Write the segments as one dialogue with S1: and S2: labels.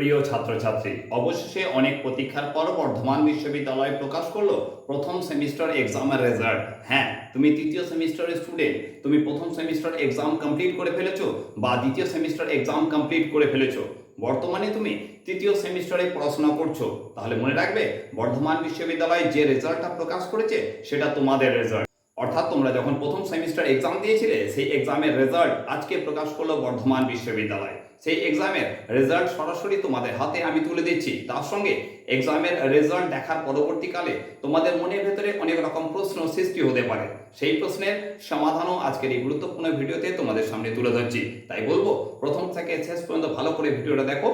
S1: প্রিয় ছাত্রছাত্রী, অবশেষে অনেক প্রতীক্ষার পর বর্ধমান বিশ্ববিদ্যালয় প্রকাশ করল প্রথম সেমিস্টার এক্সামের রেজাল্ট। হ্যাঁ তুমি তৃতীয় সেমিস্টারের স্টুডেন্ট, তুমি প্রথম সেমিস্টার এক্সাম কমপ্লিট করে ফেলেছো বা দ্বিতীয় সেমিস্টার এক্সাম কমপ্লিট করে ফেলেছো। বর্তমানে তুমি তৃতীয় সেমিস্টারে পড়াশোনা করছ। তাহলে মনে রাখবে, বর্ধমান বিশ্ববিদ্যালয় যে রেজাল্টটা প্রকাশ করেছে, সেটা তোমাদের রেজাল্ট। অর্থাৎ তোমরা যখন প্রথম সেমিস্টার এক্সাম দিয়েছিলে, সেই এক্সামের রেজাল্ট আজকে প্রকাশ করল বর্ধমান বিশ্ববিদ্যালয়। সেই এক্সামের রেজাল্ট সরাসরি তোমাদের হাতে আমি তুলে দিচ্ছি। তার সঙ্গে এক্সামের রেজাল্ট দেখার পরবর্তীকালে তোমাদের মনের ভেতরে অনেক রকম প্রশ্ন সৃষ্টি হতে পারে। সেই প্রশ্নের সমাধানও আজকের এই গুরুত্বপূর্ণ ভিডিওতে তোমাদের সামনে তুলে ধরছি। তাই বলব, প্রথম থেকে শেষ পর্যন্ত ভালো করে ভিডিওটা দেখো।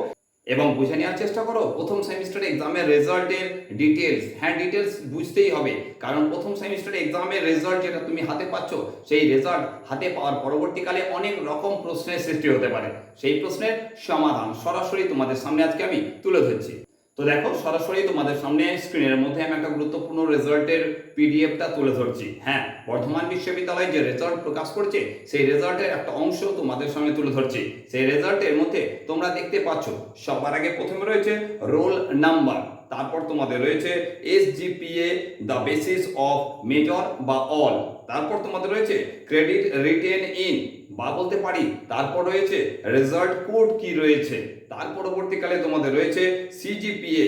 S1: এবং বুঝে নেওয়ার চেষ্টা করো, প্রথম সেমিস্টার এক্সামের রেজাল্টের ডিটেলস হ্যাঁ ডিটেলস বুঝতেই হবে, কারণ প্রথম সেমিস্টার এক্সামের রেজাল্ট যেটা তুমি হাতে পাচ্ছ, সেই রেজাল্ট হাতে পাওয়ার পরবর্তীকালে অনেক রকম প্রশ্নের সৃষ্টি হতে পারে। সেই প্রশ্নের সমাধান সরাসরি তোমাদের সামনে আজকে আমি তুলে ধরছি। তো দেখো, সরাসরি তোমাদের সামনে স্ক্রিনের মধ্যে আমি একটা গুরুত্বপূর্ণ রেজাল্টের পিডিএফটা তুলে ধরছি। হ্যাঁ বর্ধমান বিশ্ববিদ্যালয় যে রেজাল্ট প্রকাশ করছে, সেই রেজাল্টের একটা অংশ তোমাদের সামনে তুলে ধরছি। সেই রেজাল্টের মধ্যে তোমরা দেখতে পাচ্ছ, সবার আগে প্রথমে রয়েছে রোল নাম্বার তারপর তোমাদের রয়েছে S GPA the basis of major বা অল তারপর তোমাদের রয়েছে ক্রেডিট রিটেন ইন বা বলতে পারি, তারপর রয়েছে রেজাল্ট কোড কি রয়েছে? তার পরবর্তীকালে তোমাদের রয়েছে CGPA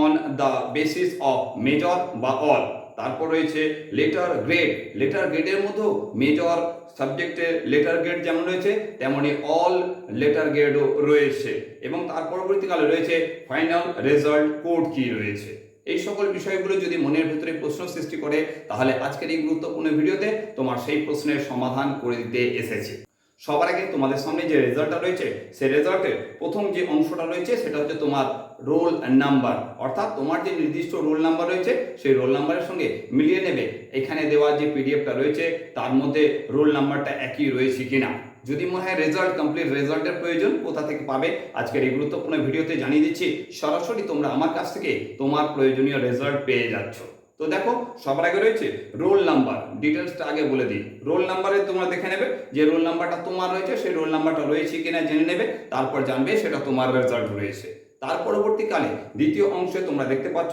S1: on the basis of major বা অল তারপর রয়েছে লেটার গ্রেড লেটার গ্রেডের মধ্যেও মেজর সাবজেক্টের লেটার গ্রেড যেমন রয়েছে তেমনি অল লেটার গ্রেডও রয়েছে। এবং তার পরবর্তীকালে রয়েছে ফাইনাল রেজাল্ট কোড কি রয়েছে? এই সকল বিষয়গুলো যদি মনের ভেতরে প্রশ্ন সৃষ্টি করে, তাহলে আজকের এই গুরুত্বপূর্ণ ভিডিওতে তোমার সেই প্রশ্নের সমাধান করে দিতে এসেছি। সবার আগে তোমাদের সামনে যে রেজাল্টটা রয়েছে, সেই রেজাল্টের প্রথম যে অংশটা রয়েছে, সেটা হচ্ছে তোমার রোল নাম্বার অর্থাৎ তোমার যে নির্দিষ্ট রোল নাম্বার রয়েছে, সেই রোল নাম্বারের সঙ্গে মিলিয়ে নেবে। এখানে দেওয়া যে পিডিএফটা রয়েছে, তার মধ্যে রোল নাম্বারটা একই রয়েছে কিনা। যদি মনে হয় রেজাল্ট কমপ্লিট রেজাল্টের প্রয়োজন, কোথা থেকে পাবে? আজকের এই গুরুত্বপূর্ণ ভিডিওতে জানিয়ে দিচ্ছি, সরাসরি তোমরা আমার কাছ থেকে তোমার প্রয়োজনীয় রেজাল্ট পেয়ে যাচ্ছ। তো দেখো, সবার আগে রয়েছে রোল নাম্বার ডিটেলসটা আগে বলে দিই। রোল নাম্বারে তোমরা দেখে নেবে যে রোল নাম্বারটা তোমার রয়েছে, সেই রোল নাম্বারটা রয়েছে কিনা জেনে নেবে, তারপর জানবে সেটা তোমার রেজাল্ট রয়েছে। তার পরবর্তীকালে দ্বিতীয় অংশে তোমরা দেখতে পাচ্ছ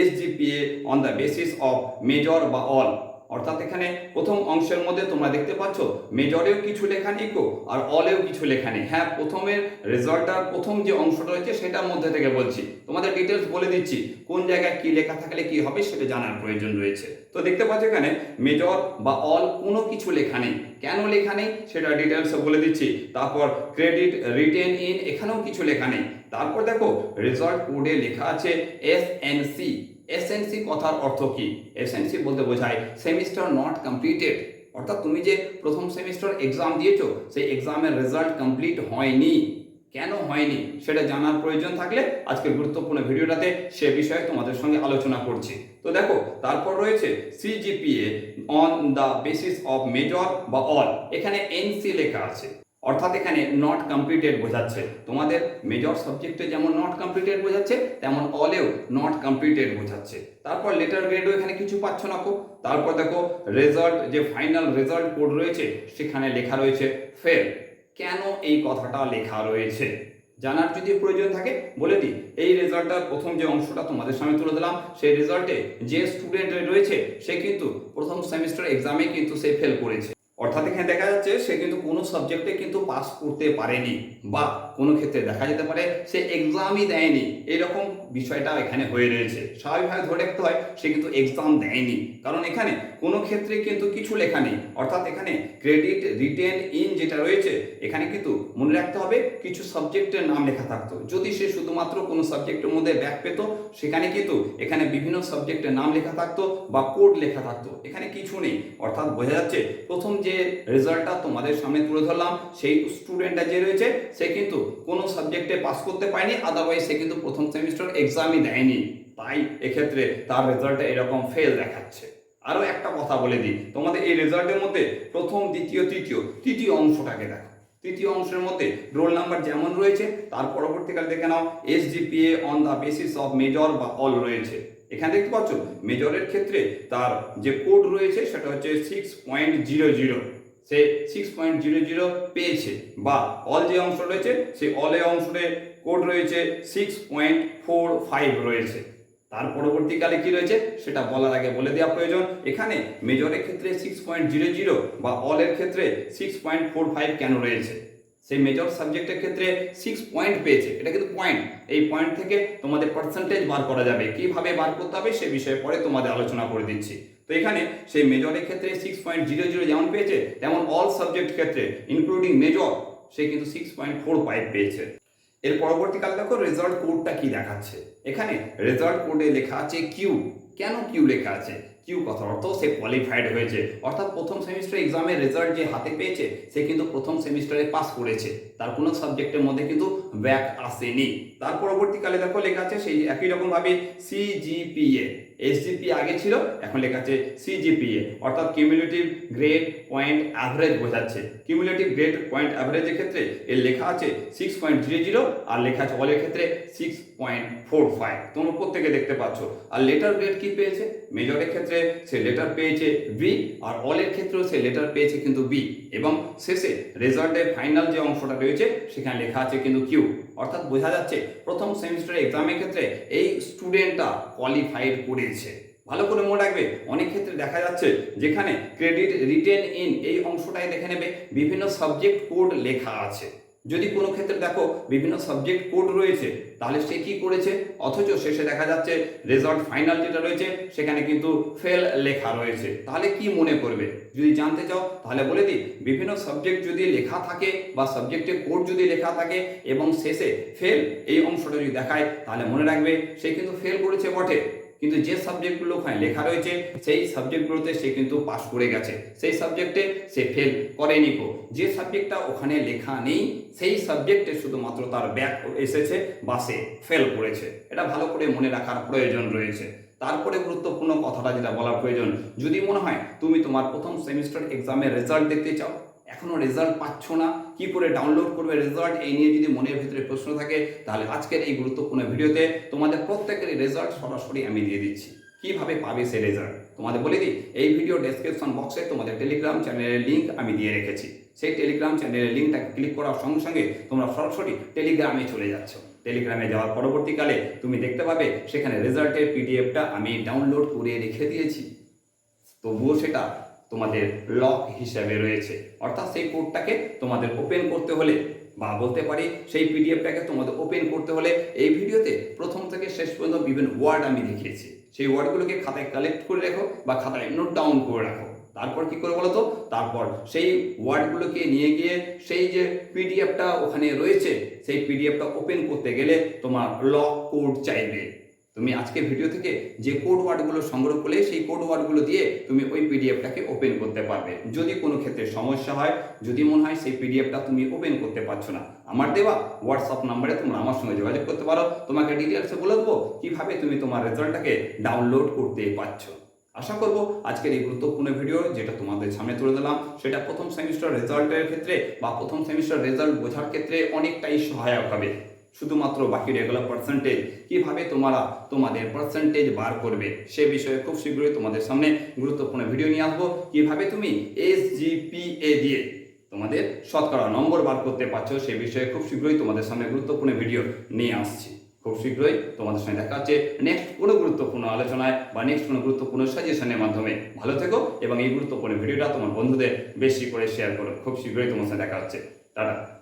S1: S GPA on the basis of major বা অল অর্থাৎ এখানে প্রথম অংশের মধ্যে তোমরা দেখতে পাচ্ছ মেজরেও কিছু লেখা নেই কো আর অলেও কিছু লেখা নেই। হ্যাঁ প্রথমের রেজাল্টটার প্রথম যে অংশটা রয়েছে সেটার মধ্যে থেকে বলছি। তোমাদের ডিটেলস বলে দিচ্ছি, কোন জায়গায় কি লেখা থাকলে কি হবে সেটা জানার প্রয়োজন রয়েছে। তো দেখতে পাচ্ছ এখানে মেজর বা অল কোনো কিছু লেখা নেই। কেন লেখা নেই সেটা ডিটেলস বলে দিচ্ছি। তারপর ক্রেডিট রিটেন ইন এখানেও কিছু লেখা নেই। তারপর দেখো রেজাল্ট কোডে লেখা আছে এস এন সি এসএনসি কথার অর্থ কি? এসএনসি বলতে বোঝায় সেমিস্টার নট কমপ্লিটেড অর্থাৎ তুমি যে প্রথম সেমিস্টার এক্সাম দিয়েছ, সেই এক্সামের রেজাল্ট কমপ্লিট হয়নি। কেন হয়নি? সেটা জানার প্রয়োজন থাকলে আজকের গুরুত্বপূর্ণ ভিডিওটাতে সে বিষয়ে তোমাদের সঙ্গে আলোচনা করছি। তো দেখো, তারপর রয়েছে CGPA on the basis of major বা অল এখানে এনসি লেখা আছে। অর্থাৎ এখানে নট কমপ্লিটেড বোঝাচ্ছে। তোমাদের মেজর সাবজেক্টে যেমন নট কমপ্লিটেড বোঝাচ্ছে, তেমন অলেও নট কমপ্লিটেড বোঝাচ্ছে। তারপর লেটার গ্রেডও এখানে কিছু পাচ্ছ না কো তারপর দেখো রেজাল্ট যে ফাইনাল রেজাল্ট কোড রয়েছে, সেখানে লেখা রয়েছে ফেল কেন এই কথাটা লেখা রয়েছে? জানার যদি প্রয়োজন থাকে, বলে দিই। এই রেজাল্টটার প্রথম যে অংশটা তোমাদের সামনে তুলে দিলাম সেই রেজাল্টে যে স্টুডেন্ট রয়েছে, সে কিন্তু প্রথম সেমিস্টার এক্সামে কিন্তু সে ফেল করেছে। অর্থাৎ এখানে দেখা যাচ্ছে সে কিন্তু কোনো সাবজেক্টে কিন্তু পাস করতে পারেনি বা কোনো ক্ষেত্রে দেখা যেতে পারে সে এক্সামই দেয়নি। এরকম বিষয়টা এখানে হয়ে রয়েছে। স্বাভাবিকভাবে ধরে রাখতে হয়, সে কিন্তু এক্সাম দেয়নি। কারণ এখানে কোনো ক্ষেত্রে কিন্তু কিছু লেখা নেই। অর্থাৎ এখানে ক্রেডিট রিটেন ইন যেটা রয়েছে, এখানে কিন্তু মনে রাখতে হবে কিছু সাবজেক্টের নাম লেখা থাকতো। যদি সে শুধুমাত্র কোনো সাবজেক্টের মধ্যে ব্যাক পেত, সেখানে কিন্তু এখানে বিভিন্ন সাবজেক্টের নাম লেখা থাকতো বা কোড লেখা থাকতো। এখানে কিছু নেই। অর্থাৎ বোঝা যাচ্ছে, প্রথম যে রেজাল্টটা তোমাদের সামনে তুলে ধরলাম, সেই স্টুডেন্টটা যে রয়েছে, সে কিন্তু কোনো সাবজেক্টে পাস করতে পারেনি আদারওয়াইজ সে কিন্তু প্রথম সেমিস্টার এক্সামই দেয়নি। তাই এক্ষেত্রে তার রেজাল্টটা এরকম ফেল দেখাচ্ছে। আরও একটা কথা বলে দিই। তোমাদের এই রেজাল্টের মধ্যে প্রথম, দ্বিতীয়, তৃতীয় তৃতীয় অংশটাকে দেখো। তৃতীয় অংশের মধ্যে রোল নাম্বার যেমন রয়েছে, তার পরবর্তীকালে দেখে নাও S GPA on the basis of major বা অল রয়েছে। এখানে দেখতে পাচ্ছ, মেজরের ক্ষেত্রে তার যে কোড রয়েছে, সেটা হচ্ছে সিক্স পয়েন্ট জিরো জিরো সে সিক্স পয়েন্ট জিরো জিরো পেয়েছে বা অল যে অংশ রয়েছে সেই অলে অংশে কোড রয়েছে সিক্স পয়েন্ট ফোর ফাইভ রয়েছে। তার পরবর্তীকালে কি রয়েছে? সেটা বলার আগে বলে দেওয়া প্রয়োজন। এখানে মেজরের ক্ষেত্রে সিক্স পয়েন্ট জিরো জিরো বা অলের ক্ষেত্রে সিক্স পয়েন্ট ফোর ফাইভ কেন রয়েছে? সেই মেজর সাবজেক্টের ক্ষেত্রে সিক্স পয়েন্ট পেয়েছে। এটা কিন্তু পয়েন্ট এই পয়েন্ট থেকে তোমাদের পার্সেন্টেজ বার করা যাবে। কীভাবে বার করতে হবে সে বিষয়ে পরে তোমাদের আলোচনা করে দিচ্ছি। তো এখানে সেই মেজরের ক্ষেত্রে সিক্স পয়েন্ট জিরো জিরো যেমন পেয়েছে, তেমন অল সাবজেক্ট ক্ষেত্রে ইনক্লুডিং মেজর সে কিন্তু সিক্স পয়েন্ট ফোর ফাইভ পেয়েছে। এর পরবর্তীকালে দেখো রেজাল্ট কোডটা কি দেখাচ্ছে? এখানে রেজাল্ট কোডে লেখা আছে কিউ কেন কিউ লেখা আছে? কিউ কথার অর্থ সে কোয়ালিফাইড হয়েছে। অর্থাৎ প্রথম সেমিস্টার এক্সামের রেজাল্ট যে হাতে পেয়েছে, সে কিন্তু প্রথম সেমিস্টারে পাস করেছে। তার কোনো সাবজেক্টের মধ্যে কিন্তু ব্যাক আসেনি। তার পরবর্তীকালে দেখো লেখা আছে সেই একই রকমভাবে সিজিপিএ এসজিপি আগে ছিল, এখন লেখা আছে সিজিপিএ অর্থাৎ কিউমুলেটিভ গ্রেড পয়েন্ট অ্যাভারেজ বোঝাচ্ছে। কিউমুলেটিভ গ্রেড পয়েন্ট অ্যাভারেজের ক্ষেত্রে এর লেখা আছে সিক্স পয়েন্ট জিরো জিরো আর লেখা আছে অলের ক্ষেত্রে সিক্স পয়েন্ট ফোর ফাইভ তোমরা প্রত্যেকে দেখতে পাচ্ছ। আর লেটার গ্রেড কি পেয়েছে? মেজরের ক্ষেত্রে সে লেটার পেয়েছে বি আর অলের ক্ষেত্রেও সে লেটার পেয়েছে কিন্তু বি এবং শেষে রেজাল্টের ফাইনাল যে অংশটা রয়েছে, সেখানে লেখা আছে কিন্তু কিউ অর্থাৎ বোঝা যাচ্ছে প্রথম সেমিস্টারের এক্সামের ক্ষেত্রে এই স্টুডেন্টটা কোয়ালিফাইড করেছে। ভালো করে মনে রাখবে, অনেক ক্ষেত্রে দেখা যাচ্ছে যেখানে ক্রেডিট রিটেন ইন এই অংশটাই দেখে নেবে, বিভিন্ন সাবজেক্ট কোড লেখা আছে। যদি কোনো ক্ষেত্রে দেখো বিভিন্ন সাবজেক্ট কোড রয়েছে, তাহলে সে কি করেছে? অথচ শেষে দেখা যাচ্ছে রেজাল্ট ফাইনাল যেটা রয়েছে, সেখানে কিন্তু ফেল লেখা রয়েছে। তাহলে কি মনে করবে? যদি জানতে চাও, তাহলে বলে দিই, বিভিন্ন সাবজেক্ট যদি লেখা থাকে বা সাবজেক্টের কোড যদি লেখা থাকে এবং শেষে ফেল এই অংশটা যদি দেখায়, তাহলে মনে রাখবে, সে কিন্তু ফেল করেছে বটে। কিন্তু যে সাবজেক্টগুলো ওখানে লেখা রয়েছে, সেই সাবজেক্টগুলোতে সে কিন্তু পাস করে গেছে। সেই সাবজেক্টে সে ফেল করেনি কো যে সাবজেক্টটা ওখানে লেখা নেই, সেই সাবজেক্টে শুধুমাত্র তার ব্যাক এসেছে বা সে ফেল করেছে। এটা ভালো করে মনে রাখার প্রয়োজন রয়েছে। তারপরে গুরুত্বপূর্ণ কথাটা যেটা বলার প্রয়োজন, যদি মনে হয় তুমি তোমার প্রথম সেমিস্টার এক্সামের রেজাল্ট দেখতে চাও এখনও রেজাল্ট পাচ্ছ না, কি করে ডাউনলোড করবে রেজাল্ট এই নিয়ে যদি মনের ভিতরে প্রশ্ন থাকে, তাহলে আজকের এই গুরুত্বপূর্ণ ভিডিওতে তোমাদের প্রত্যেকের রেজাল্ট সরাসরি আমি দিয়ে দিচ্ছি। কীভাবে পাবে সেই রেজাল্ট তোমাদের বলে দিই, এই ভিডিও ডেসক্রিপশন বক্সে তোমাদের টেলিগ্রাম চ্যানেলের লিঙ্ক আমি দিয়ে রেখেছি। সেই টেলিগ্রাম চ্যানেলের লিঙ্কটাকে ক্লিক করার সঙ্গে সঙ্গে তোমরা সরাসরি টেলিগ্রামে চলে যাচ্ছ। টেলিগ্রামে যাওয়ার পরবর্তীকালে তুমি দেখতে পাবে, সেখানে রেজাল্টের পিডিএফটা আমি ডাউনলোড করে রেখে দিয়েছি। তবুও সেটা তোমাদের লক হিসাবে রয়েছে। অর্থাৎ সেই কোডটাকে তোমাদের ওপেন করতে হলে বা বলতে পারি সেই পিডিএফটাকে তোমাদের ওপেন করতে হলে এই ভিডিওতে প্রথম থেকে শেষ পর্যন্ত বিভিন্ন ওয়ার্ড আমি দেখিয়েছি। সেই ওয়ার্ডগুলোকে খাতায় কালেক্ট করে রাখো বা খাতায় নোট ডাউন করে রাখো। তারপর কি করে বলো তো তারপর সেই ওয়ার্ডগুলোকে নিয়ে গিয়ে সেই যে পিডিএফটা ওখানে রয়েছে, সেই পিডিএফটা ওপেন করতে গেলে তোমার লক কোড চাইবে। তুমি আজকে ভিডিও থেকে যে কোড ওয়ার্ডগুলো সংগ্রহ করলে, সেই কোড ওয়ার্ডগুলো দিয়ে তুমি ওই পিডিএফটাকে ওপেন করতে পারবে। যদি কোনো ক্ষেত্রে সমস্যা হয়, যদি মনে হয় সেই পিডিএফটা তুমি ওপেন করতে পারছ না, আমার দেওয়া হোয়াটসঅ্যাপ নাম্বারে তোমরা আমার সঙ্গে যোগাযোগ করতে পারো। তোমাকে ডিটেলসে বলে দেবো কীভাবে তুমি তোমার রেজাল্টটাকে ডাউনলোড করতে পারছ। আশা করব আজকের এই গুরুত্বপূর্ণ ভিডিও যেটা তোমাদের সামনে তুলে দিলাম সেটা প্রথম সেমিস্টার রেজাল্টের ক্ষেত্রে বা প্রথম সেমিস্টার রেজাল্ট বোঝার ক্ষেত্রে অনেকটাই সহায়ক হবে। শুধুমাত্র বাকি রেগুলার পার্সেন্টেজ কীভাবে তোমরা তোমাদের পার্সেন্টেজ বার করবে, সে বিষয়ে খুব শীঘ্রই তোমাদের সামনে গুরুত্বপূর্ণ ভিডিও নিয়ে আসব। কীভাবে তুমি এস জিপিএ দিয়ে তোমাদের শতকরা নম্বর বার করতে পারছ, সে বিষয়ে খুব শীঘ্রই তোমাদের সামনে গুরুত্বপূর্ণ ভিডিও নিয়ে আসছি। খুব শীঘ্রই তোমাদের সঙ্গে দেখা হচ্ছে নেক্সট কোনো গুরুত্বপূর্ণ আলোচনায় বা নেক্সট কোনো গুরুত্বপূর্ণ সাজেশনের মাধ্যমে। ভালো থেকো এবং এই গুরুত্বপূর্ণ ভিডিওটা তোমার বন্ধুদের বেশি করে শেয়ার করো। খুব শীঘ্রই তোমার সাথে দেখা হচ্ছে। টাটা।